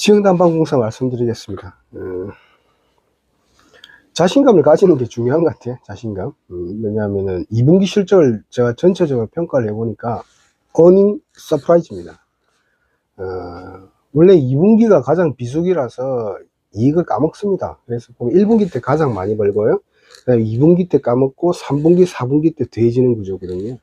지역난방공사 말씀드리겠습니다. 어, 자신감을 가지는 게 중요한 것 같아요. 자신감. 음, 왜냐하면은 2분기 실적을 제가 전체적으로 평가를 해보니까 어닝 서프라이즈입니다. 어, 원래 2분기가 가장 비수기라서 이익을 까먹습니다. 그래서 보면 1분기 때 가장 많이 벌고요. 그다음에 2분기 때 까먹고 3분기, 4분기 때 더해지는 구조거든요.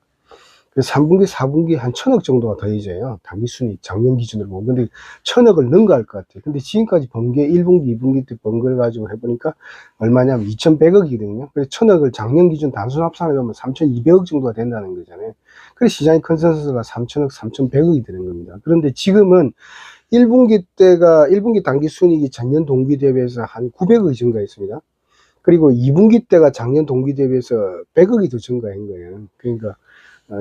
그래서 3분기, 4분기 한 천억 정도가 더해져요. 당기순이 작년 기준으로 보면. 근데 천억을 능가할 것 같아요. 근데 지금까지 번게 1분기, 2분기 때번걸 가지고 해보니까 얼마냐면 2,100억이거든요. 그래서 천억을 작년 기준 단순 합산을 하면 3,200억 정도가 된다는 거잖아요. 그래서 시장의 컨센서스가 3,000억, 3,100억이 되는 겁니다. 그런데 지금은 1분기 때가, 1분기 당기 순이익이 전년 동기 대비해서 한 900억이 증가했습니다. 그리고 2분기 때가 작년 동기 대비해서 100억이 더 증가한 거예요. 그러니까 어,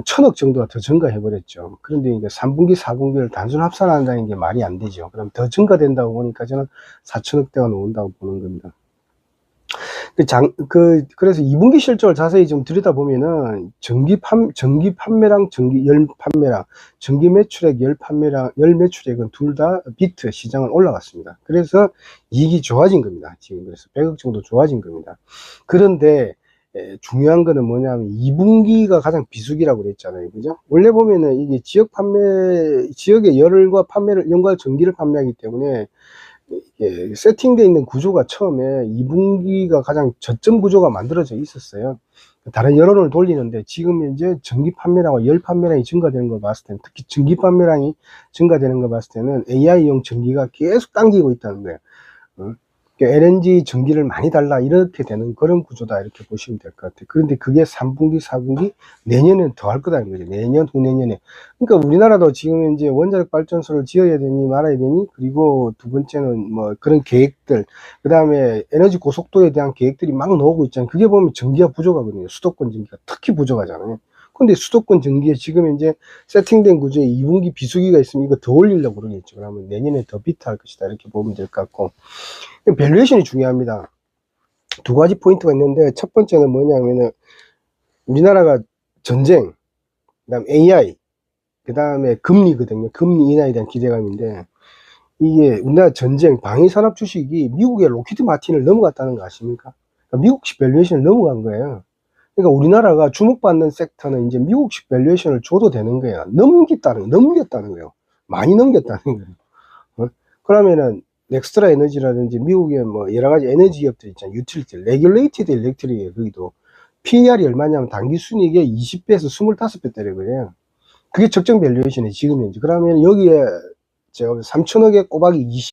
천억 정도가 더 증가해 버렸죠. 그런데 이제 3분기, 4분기를 단순 합산한다는 게 말이 안 되죠. 그럼 더 증가된다고 보니까 저는 4천억대가 나온다고 보는 겁니다. 그 장, 그, 그래서 2분기 실적을 자세히 좀 들여다보면은 전기 판, 전기 판매랑 전기 열 판매랑 전기 매출액 열 판매랑 열 매출액은 둘 다 비트 시장은 올라갔습니다. 그래서 이익이 좋아진 겁니다. 지금 그래서 100억 정도 좋아진 겁니다. 그런데 에, 중요한 거는 뭐냐면 2분기가 가장 비수기라고 그랬잖아요. 그죠? 원래 보면은 이게 지역 판매, 지역의 열과 판매를, 연과 전기를 판매하기 때문에 이게 세팅되어 있는 구조가 처음에 2분기가 가장 저점 구조가 만들어져 있었어요. 다른 여론을 돌리는데 지금 이제 전기 판매량과 열 판매량이 증가되는 걸 봤을 때는 특히 전기 판매량이 증가되는 걸 봤을 때는 AI용 전기가 계속 당기고 있다는 거예요. 어? 그러니까 LNG 전기를 많이 달라 이렇게 되는 그런 구조다 이렇게 보시면 될 것 같아요. 그런데 그게 3분기, 4분기 내년엔 더 할 거다는 거죠. 내년, 후내년에. 그러니까 우리나라도 지금 이제 원자력 발전소를 지어야 되니 말아야 되니 그리고 두 번째는 뭐 그런 계획들 그 다음에 에너지 고속도에 대한 계획들이 막 나오고 있잖아요. 그게 보면 전기가 부족하거든요. 수도권 전기가 특히 부족하잖아요. 근데 수도권 전기에 지금 이제 세팅된 구조에 2분기 비수기가 있으면 이거 더 올리려고 그러겠죠. 그러면 내년에 더 비트할 것이다. 이렇게 보면 될 것 같고. 밸류에이션이 중요합니다. 두 가지 포인트가 있는데 첫 번째는 뭐냐면은 우리나라가 전쟁, 그 다음 AI, 그 다음에 금리거든요. 금리 인하에 대한 기대감인데 이게 우리나라 전쟁 방위 산업 주식이 미국의 로키드 마틴을 넘어갔다는 거 아십니까? 미국식 밸류에이션을 넘어간 거예요. 그러니까 우리나라가 주목받는 섹터는 이제 미국식 밸류에이션을 줘도 되는 거예요. 넘겼다는 넘겼다는 거예요. 많이 넘겼다는 거예요. 어? 그러면은 넥스트라 에너지라든지 미국의 뭐 여러 가지 에너지 기업들 있잖아요. 유틸리티, 레귤레이티드 일렉트릭이에요. 거기도 PER이 얼마냐면 단기 순이익의 20배에서 25배대래 그래요. 그게 적정 밸류에이션이 지금 현재. 그러면 여기에 제가 3천억의 꼬박이 20